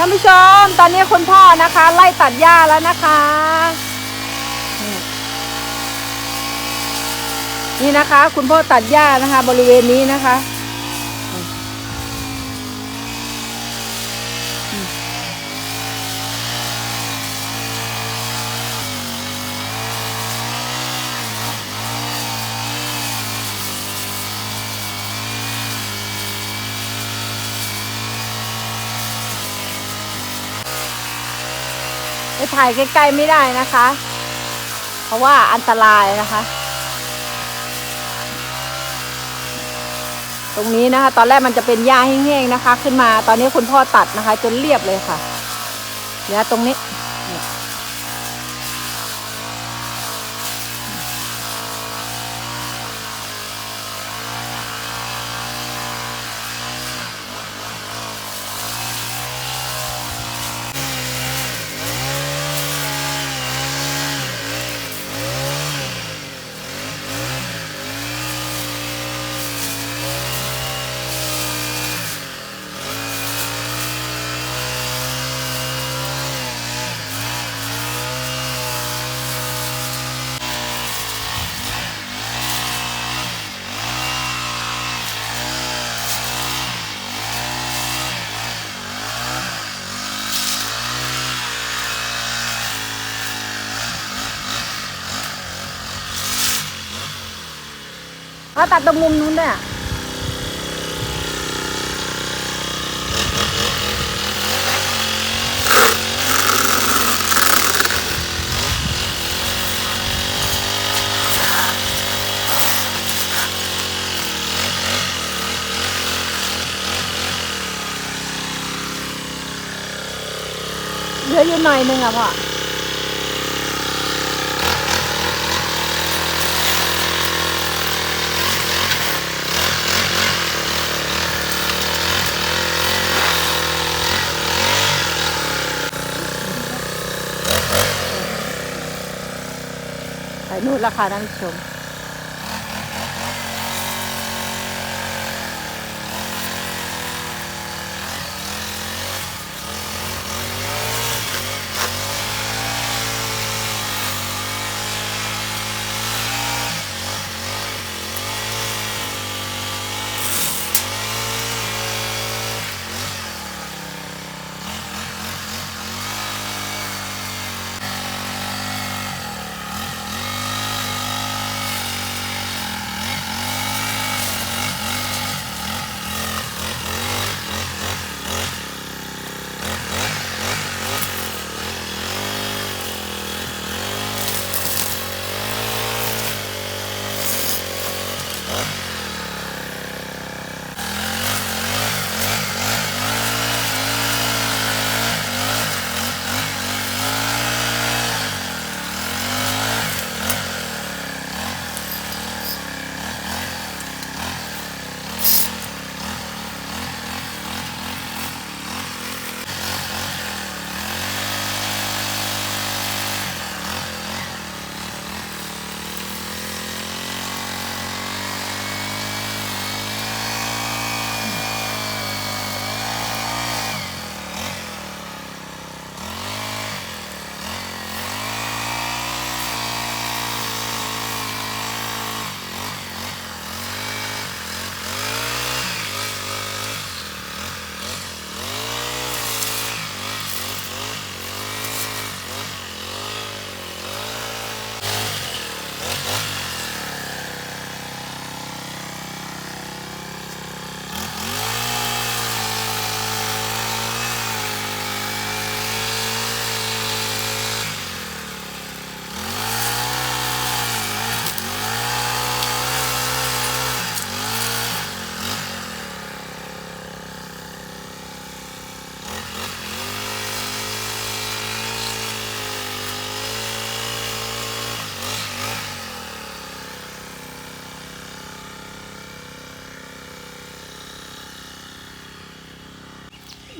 ท่านผู้ชม ตอนนี้คุณพ่อนะคะ ไล่ตัดหญ้าแล้วนะคะ นี่นะคะ คุณพ่อตัดหญ้านะคะ บริเวณนี้นะคะ ถ่ายใกล้ๆไม่ได้นะคะ เพราะว่าอันตรายนะคะ ตรงนี้นะคะ ตอนแรกมันจะเป็นหญ้าแห้งๆนะคะ ขึ้นมาตอนนี้คุณพ่อตัดนะคะ จนเรียบเลยค่ะเนี่ยตรงนี้ เราตัดตรงมุมนู้นด้วยอะเหลืออยู่หน่อยนึงอะพ่อ ไป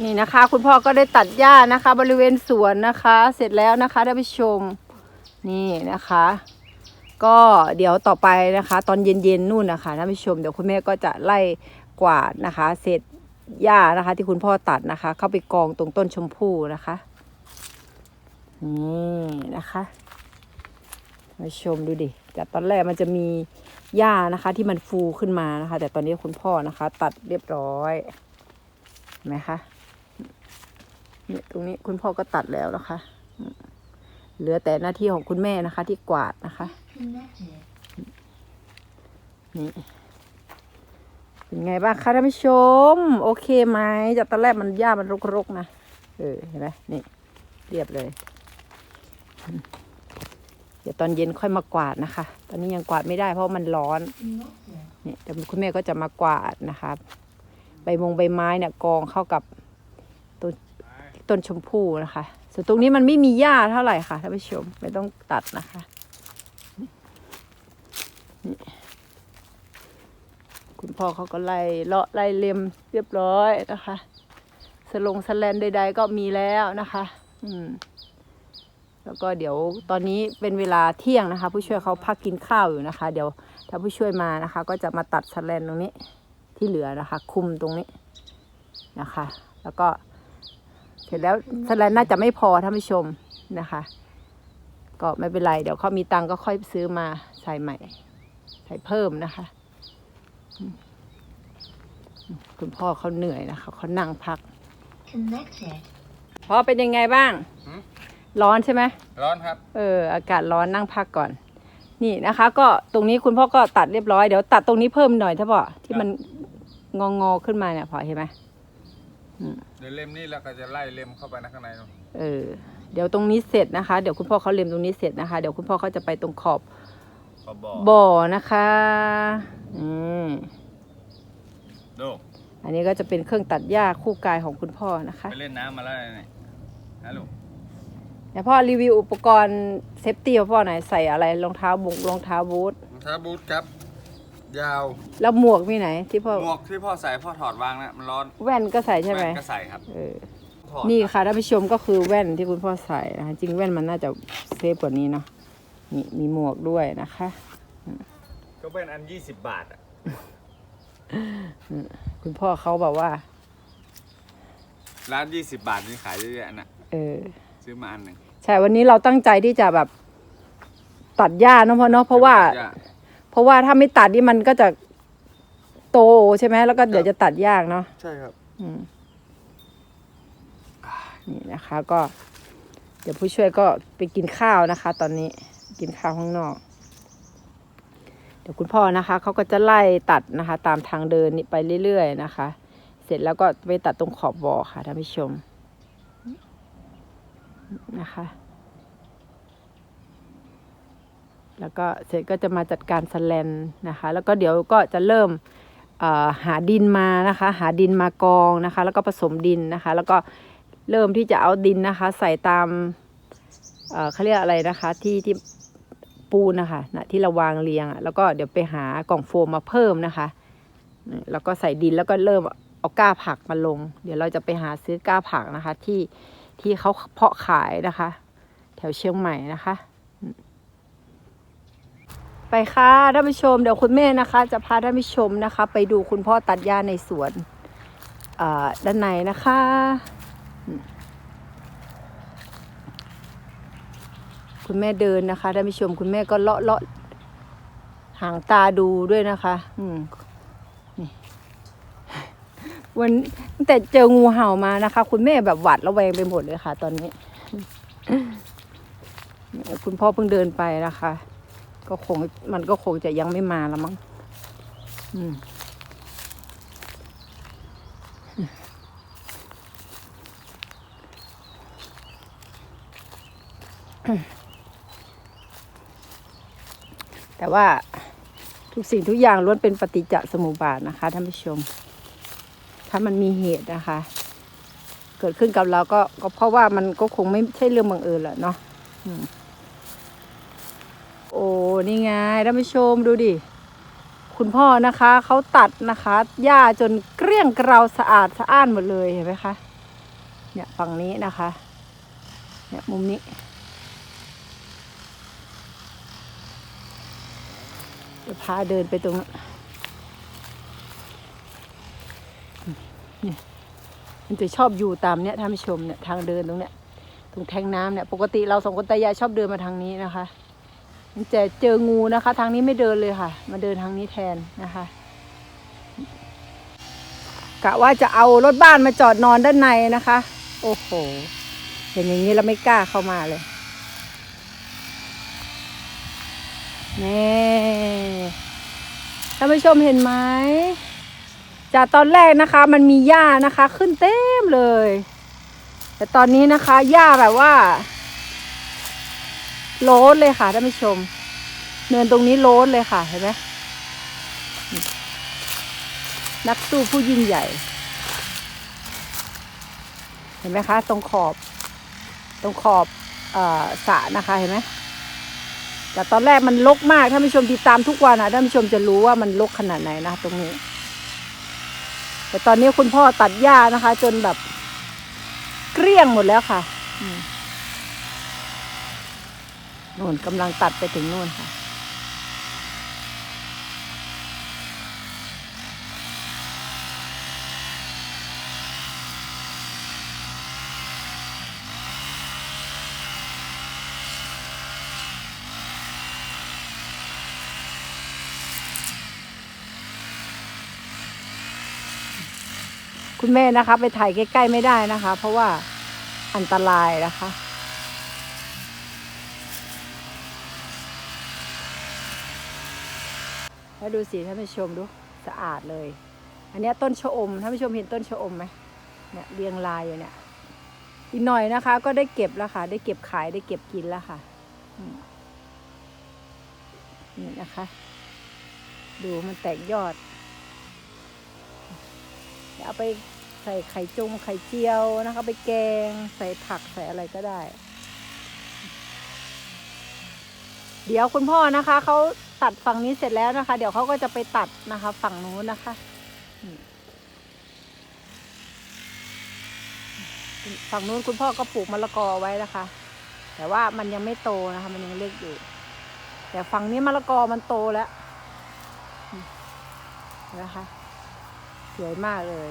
นี่นะคะ คุณพ่อก็ได้ตัดหญ้านะคะ บริเวณสวนนะคะ เสร็จแล้วนะคะท่านผู้ชมนี่นะคะ ก็เดี๋ยวต่อไปนะคะ ตอนเย็นๆนู่นนะคะท่านผู้ชมเดี๋ยวคุณแม่ก็จะไล่กวาดนะคะเสร็จหญ้านะคะ ที่คุณพ่อตัดนะคะ เข้าไปกองตรงต้นชมพู่นะคะนี่นะคะมาชมดูดิจากตอนแรกมันจะมีหญ้านะคะ ที่มันฟูขึ้นมานะคะ แต่ตอนนี้คุณพ่อนะคะ ตัดเรียบร้อยเห็นไหมคะ เนี่ยตรงนี้คุณพ่อก็ตัดแล้วนะคะ เหลือแต่หน้าที่ของคุณแม่นะคะ ที่กวาดนะคะ นี่เป็นไงบ้างคะท่านผู้ชม โอเคไหมจากตอนแรกมันหญ้ามันรกๆนะเออเห็นไหมนี่ เรียบเลย เดี๋ยวตอนเย็นค่อยมากวาดนะคะ ตอนนี้ยังกวาดไม่ได้เพราะมันร้อนนี่แต่คุณแม่ก็จะมากวาดนะคะ ใบมงใบไม้เนี่ยกองเข้ากับ ต้นชมพู่นะคะ ส่วนตรงนี้มันไม่มีหญ้าเท่าไหร่ค่ะท่านผู้ชมไม่ต้องตัดนะคะคุณพ่อเขาก็ไล่เลาะไล่เล็มเรียบร้อยนะคะสลงสแลนใด ๆ ก็มีแล้วนะคะ อืม แล้วก็เดี๋ยวตอนนี้เป็นเวลาเที่ยงนะคะ ผู้ช่วยเขาพักกินข้าวอยู่นะคะ เดี๋ยวถ้าผู้ช่วยมานะคะ ก็จะมาตัดสแลนตรงนี้ที่เหลือนะคะ คุมตรงนี้นะคะ แล้วก็ เสร็จแล้วสแลนน่าจะไม่พอท่านผู้ชมนะคะ ก็ไม่เป็นไร เดี๋ยวเขามีตังค์ก็ค่อยซื้อมาใส่ใหม่ ใส่เพิ่มนะคะ คุณพ่อเขาเหนื่อยนะคะเขานั่งพัก Connected. พ่อเป็นยังไงบ้าง หืม ร้อนใช่ไหม ร้อนครับ เอออากาศร้อนนั่งพักก่อน นี่นะคะ ก็ตรงนี้คุณพ่อก็ตัดเรียบร้อยเดี๋ยวตัดตรงนี้เพิ่มหน่อยถ้าบอกที่มันงองอๆขึ้นมาเนี่ยพอเห็นไหม เดี๋ยวเล่มนี้แล้วก็จะไล่เล่มเข้าไปนะข้างในนู่นเออเดี๋ยวตรงนี้เสร็จนะคะ เดี๋ยวคุณพ่อเขาเล็มตรงนี้เสร็จนะคะ เดี๋ยวคุณพ่อเขาจะไปตรงขอบขอบอกบ่อนะคะอืมดูอันนี้ก็จะเป็นเครื่องตัดหญ้าคู่กายของคุณพ่อนะคะไปเล่นน้ำมาแล้วนี่ฮัลโหลเดี๋ยวพ่อรีวิวอุปกรณ์เซฟตี้ของพ่อหน่อยใส่อะไรรองเท้าบุงรองเท้าบูทรองเท้าบูทครับ ยาว แล้วหมวกมีไหนที่พ่อหมวกที่พ่อใส่พ่อถอดวางนะมันร้อนแว่นก็ใส่ใช่ไหมแว่นก็ใส่ครับเออถอดนี่ค่ะท่านผู้ชมก็คือแว่นที่คุณพ่อใส่นะคะจริงแว่นมันน่าจะเซฟกว่านี้เนาะนี่มีหมวกด้วยนะคะก็เป็นอัน20บาทอะคุณพ่อเขาแบบว่า ร้าน20บาทนี่ขายเยอะแยะนะเออ ซื้อมาอันหนึ่งใช่วันนี้เราตั้งใจที่จะแบบตัดหญ้าเนาะพ่อเนาะเพราะว่าย่ เพราะว่าถ้าไม่ตัดนี่มันก็จะโตใช่ไหมแล้วก็เดี๋ยวจะตัดยากเนาะใช่ครับอืมนี่นะคะ ก็ เดี๋ยวผู้ช่วยก็ไปกินข้าวนะคะ ตอนนี้กินข้าวข้างนอก เดี๋ยวคุณพ่อนะคะเขาก็จะไล่ตัดนะคะ ตามทางเดินนี่ไปเรื่อยๆนะคะ เสร็จแล้วก็ไปตัดตรงขอบบ่อค่ะท่านผู้ชมนะคะ แล้วก็เสร็จก็จะมาจัดการสแลนนะคะ แล้วก็เดี๋ยวก็จะเริ่มหาดินมานะคะ หาดินมากองนะคะ แล้วก็ผสมดินนะคะ แล้วก็เริ่มที่จะเอาดินนะคะ ใส่ตามเขาเรียกอะไรนะคะที่ที่ปูนนะคะนะที่เราวางเรียงอะแล้วก็เดี๋ยวไปหากล่องโฟมมาเพิ่มนะคะแล้วก็ใส่ดินแล้วก็เริ่มเอาก้าผักมาลง เดี๋ยวเราจะไปหาซื้อก้าผักนะคะที่ที่เขาเพาะขายนะคะ แถวเชียงใหม่นะคะ ไปค่ะท่านผู้ชมเดี๋ยวคุณแม่นะคะ จะพาท่านผู้ชมนะคะ ไปดูคุณพ่อตัดหญ้าในสวนด้านในนะคะ คุณแม่เดินนะคะท่านผู้ชม คุณแม่ก็เลาะเลาะหางตาดูด้วยนะคะ อืมนี่วันแต่เจองูเห่ามานะคะ คุณแม่แบบหวาดระแวงไปหมดเลยค่ะ ตอนนี้ คุณพ่อเพิ่งเดินไปนะคะ ก็คงมันก็คงจะยังไม่มาแล้วมั้งอืมแต่ว่าทุกสิ่งทุกอย่างล้วนเป็นปฏิจจสมุปบาทนะคะท่านผู้ชม ถ้ามันมีเหตุนะคะ เกิดขึ้นกับเราก็ก็เพราะว่ามันก็คงไม่ใช่เรื่องบังเอิญแหละเนาะ นี่ไงท่านผู้ชมดูดิ คุณพ่อนะคะเขาตัดนะคะหญ้าจนเกลี้ยงเกลาสะอาดสะอ้านหมดเลยเห็นไหมคะเนี่ยฝั่งนี้นะคะเนี่ยมุมนี้เดี๋ยวพาเดินไปตรงนั้นนี่มันจะชอบอยู่ตามเนี้ยท่านผู้ชมเนี่ยทางเดินตรงเนี้ยตรงแทงน้ำเนี่ยปกติเราสองคนตายายชอบเดินมาทางนี้นะคะ มันจะเจองูนะคะ ทางนี้ไม่เดินเลยค่ะ มาเดินทางนี้แทนนะคะกะว่าจะเอารถบ้านมาจอดนอนด้านในนะคะ โอ้โหเห็นอย่างนี้เราไม่กล้าเข้ามาเลยนี่ท่านผู้ชมเห็นไหมจากตอนแรกนะคะ มันมีหญ้านะคะ ขึ้นเต็มเลย แต่ตอนนี้นะคะหญ้าแบบว่า โล้นเลยค่ะท่านผู้ชม เนินตรงนี้โล้นเลยค่ะเห็นไหมนักสู้ผู้ยิ่งใหญ่ เห็นไหมคะ ตรงขอบ ตรงขอบอสระนะคะเห็นไหมแต่ตอนแรกมันรกมากท่านผู้ชมติดตามทุกวันนะท่านผู้ชมจะรู้ว่ามันรกขนาดไหนนะคะตรงนี้ แต่ตอนนี้คุณพ่อตัดหญ้านะคะ จนแบบเกลี้ยงหมดแล้วค่ะ อืม นู่นกำลังตัดไปถึงนู่นค่ะ คุณแม่นะคะ ไปถ่ายใกล้ ๆ ไม่ได้นะคะ เพราะว่าอันตรายนะคะ แล้วดูสิท่านผู้ชมดูสะอาดเลย อันนี้ต้นชะอมท่านผู้ชมเห็นต้นชะอมไหมเนี่ยเรียงรายอยู่เนี่ย อีกหน่อยนะคะ ก็ได้เก็บแล้วค่ะ ได้เก็บขายได้เก็บกินแล้วค่ะนี่นะคะ ดูมันแตกยอดเดี๋ยวเอาไปใส่ไข่จุงไข่เจียวนะคะ ไปแกงใส่ผักใส่อะไรก็ได้ เดี๋ยวคุณพ่อนะคะเขา ตัดฝั่งนี้เสร็จแล้วนะคะ เดี๋ยวเขาก็จะไปตัดนะคะ ฝั่งนู้นนะคะฝั่งนู้นคุณพ่อก็ปลูกมะละกอไว้นะคะ แต่ว่ามันยังไม่โตนะคะ มันยังเล็กอยู่ แต่ฝั่งนี้มะละกอมันโตแล้วนะคะสวยมากเลย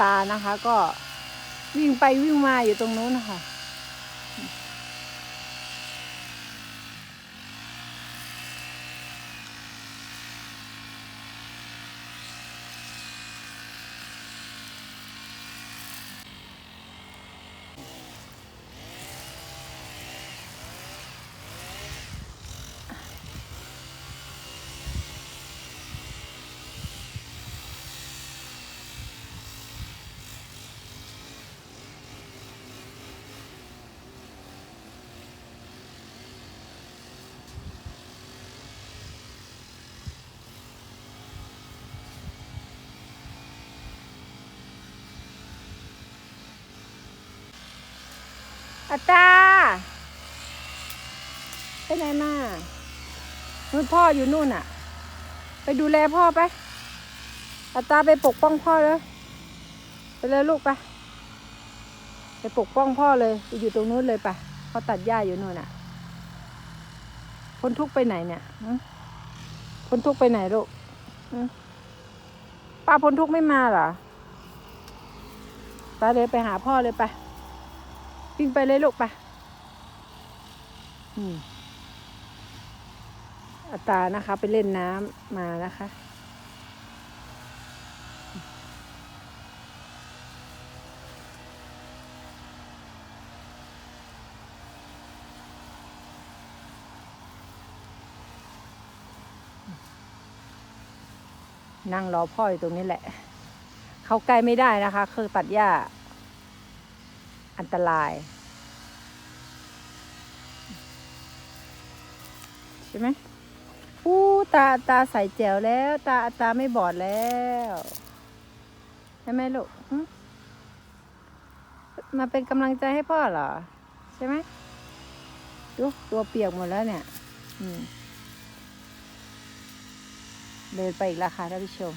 ตานะคะ ก็วิ่งไปวิ่งมาอยู่ตรงนู้นนะคะ อาตาไปไหนมานู่นพ่ออยู่นู่นอะ ไปดูแลพ่อไปอาตาไปปกป้องพ่อเลยไปเลยลูกไปไปปกป้องพ่อเลยไปอยู่ตรงนู้นเลยไปเขาตัดหญ้าอยู่นู่นอะพ้นทุกข์ไปไหนเนี่ยพ้นทุกข์ไปไหนลูกป้าพ้นทุกข์ไม่มาเหรอไปเลยไปหาพ่อเลยไป วิ่งไปเลยลูกไปอืมอาตานะคะ ไปเล่นน้ำมานะคะ นั่งรอพ่ออยู่ตรงนี้แหละ เขาใกล้ไม่ได้นะคะ คือตัดหญ้า อันตราย ใช่ไหมอู้ตาตาใส่แจ๋วแล้ว ตาตาไม่บอดแล้วใช่ไหมลูกมาเป็นกำลังใจให้พ่อเหรอ ใช่ไหมดูตัวเปียกหมดแล้วเนี่ยเดินไปอีกราคาท่านผู้ชม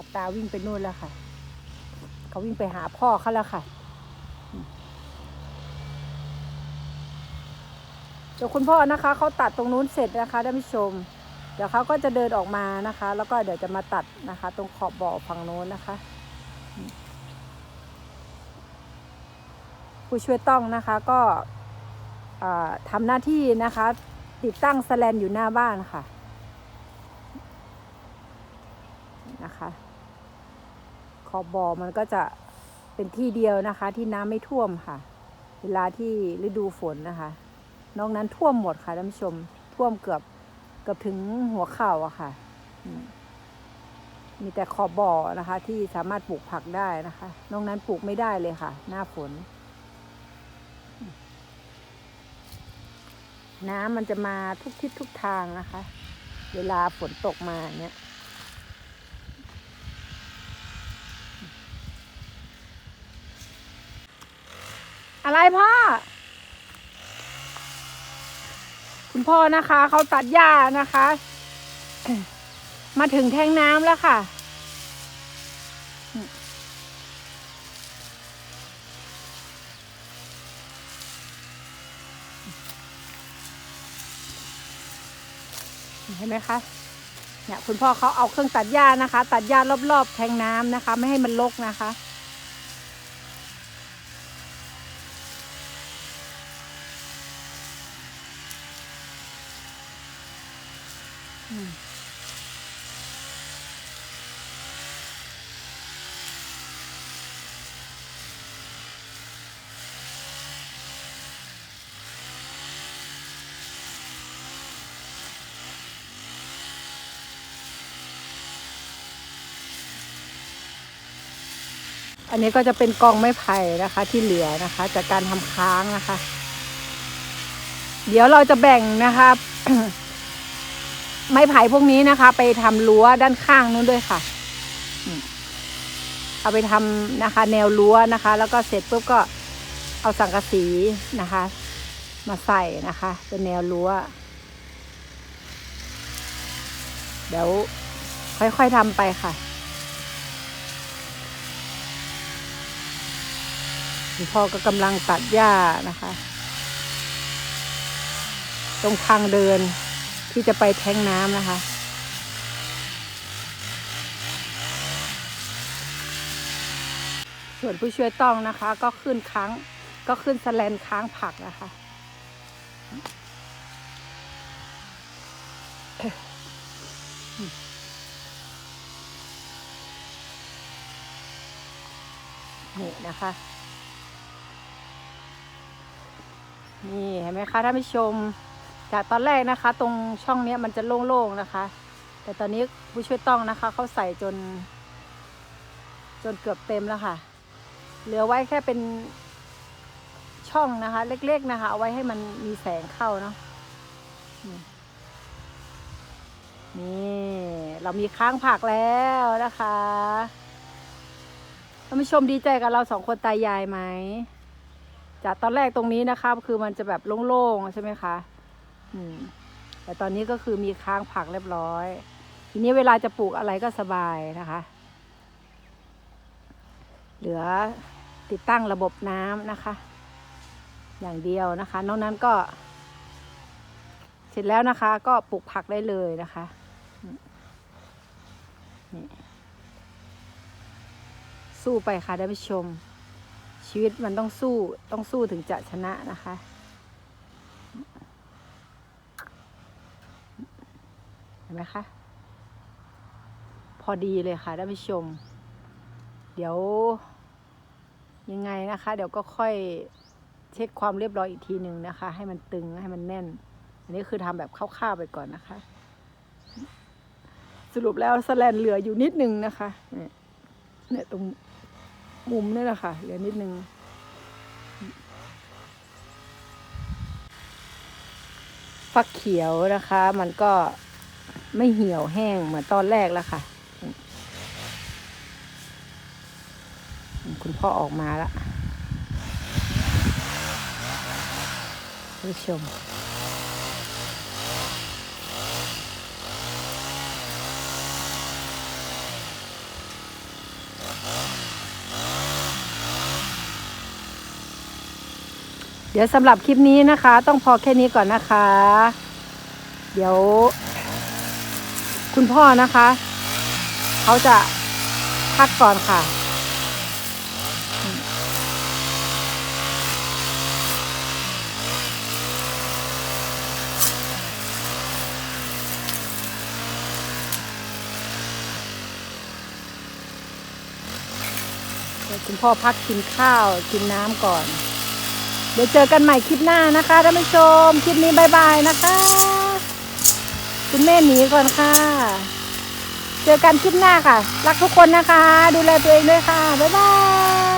อัตาวิ่งไปนู่นแล้วค่ะ เขาวิ่งไปหาพ่อเขาแล้วค่ะเดี๋ยวคุณพ่อนะคะเขาตัดตรงนู้นเสร็จนะคะท่านผู้ชม เดี๋ยวเขาก็จะเดินออกมานะคะ แล้วก็เดี๋ยวจะมาตัดนะคะ ตรงขอบบ่อฝั่งโน้นนะคะผู้ช่วยต้องนะคะก็ทำหน้าที่นะคะ ติดตั้งสแลนอยู่หน้าบ้านค่ะนะคะ ขอบบ่อมันก็จะเป็นที่เดียวนะคะ ที่น้ำไม่ท่วมค่ะ เวลาที่ฤดูฝนนะคะ นอกนั้นท่วมหมดค่ะท่านผู้ชม ท่วมเกือบเกือบถึงหัวเข่าอะค่ะมมีแต่ขอบบ่อนะคะ ที่สามารถปลูกผักได้นะคะ นอกนั้นปลูกไม่ได้เลยค่ะ หน้าฝน น้ำมันจะมาทุกทิศทุกทางนะคะ เวลาฝนตกมาเนี่ย อะไรพ่อ คุณพ่อนะคะเขาตัดหญ้านะคะ มาถึงแทงน้ำแล้วค่ะ เห็นไหมคะเนี่ยคุณพ่อเขาเอาเครื่องตัดหญ้านะคะ ตัดหญ้ารอบๆแทงน้ำนะคะ ไม่ให้มันรกนะคะ อันนี้ก็จะเป็นกองไม้ไผ่นะคะ ที่เหลือนะคะ จากการทำค้างนะคะ เดี๋ยวเราจะแบ่งนะคะไม้ไผ่พวกนี้นะคะ ไปทำรั้วด้านข้างนู้นด้วยค่ะเอาไปทำนะคะ แนวรั้วนะคะ แล้วก็เสร็จปุ๊บก็เอาสังกะสีนะคะ มาใส่นะคะ เป็นแนวรั้วเดี๋ยวค่อยๆทำไปค่ะ คุณพ่อก็กำลังตัดหญ้านะคะ ตรงทางเดินที่จะไปแทงน้ำนะคะ ส่วนผู้ช่วยต้องนะคะ ก็ขึ้นค้างก็ขึ้นสแลนค้างผักนะคะนี่นะคะ นี่เห็นไหมคะท่านผู้ชม จากตอนแรกนะคะ ตรงช่องเนี้ยมันจะโล่งๆนะคะ แต่ตอนนี้ผู้ช่วยต้องนะคะเขาใส่จน จนเกือบเต็มแล้วค่ะ เหลือไว้แค่เป็นช่องนะคะ เล็กๆนะคะ เอาไว้ให้มันมีแสงเข้าเนาะนี่นี่เรามีค้างผักแล้วนะคะท่านผู้ชมดีใจกับเราสองคนตายายไหม จากตอนแรกตรงนี้นะคะคือมันจะแบบโล่งๆใช่ไหมคะอืมแต่ตอนนี้ก็คือมีค้างผักเรียบร้อย ทีนี้เวลาจะปลูกอะไรก็สบายนะคะ เหลือติดตั้งระบบน้ำนะคะ อย่างเดียวนะคะ นอกนั้นก็ เสร็จแล้วนะคะ ก็ปลูกผักได้เลยนะคะนี่สู้ไปค่ะท่านผู้ชม ชีวิตมันต้องสู้ต้องสู้ถึงจะชนะนะคะ เห็นไหมคะ พอดีเลยค่ะท่านผู้ชม เดี๋ยว ยังไงนะคะ เดี๋ยวก็ค่อยเช็คความเรียบร้อยอีกทีหนึ่งนะคะ ให้มันตึงให้มันแน่น อันนี้คือทำแบบคร่าวๆไปก่อนนะคะ สรุปแล้วสแลนเหลืออยู่นิดนึงนะคะเนี่ยเนี่ยตรง มุมนี่แหละค่ะ เหลือนิดนึง ฟักเขียวนะคะ มันก็ไม่เหี่ยวแห้งเหมือนตอนแรกแล้วค่ะ คุณพ่อออกมาแล้วผู้ชม เดี๋ยวสำหรับคลิปนี้นะคะ ต้องพอแค่นี้ก่อนนะคะ เดี๋ยว คุณพ่อนะคะ เขาจะพักก่อนค่ะ คุณพ่อพักกินข้าวกินน้ำก่อน เดี๋ยวเจอกันใหม่คลิปหน้านะคะท่านผู้ชม คลิปนี้บายบายนะคะ คุณแม่หนีก่อนค่ะ เจอกันคลิปหน้าค่ะ รักทุกคนนะคะ ดูแลตัวเองด้วยค่ะ บ๊ายบาย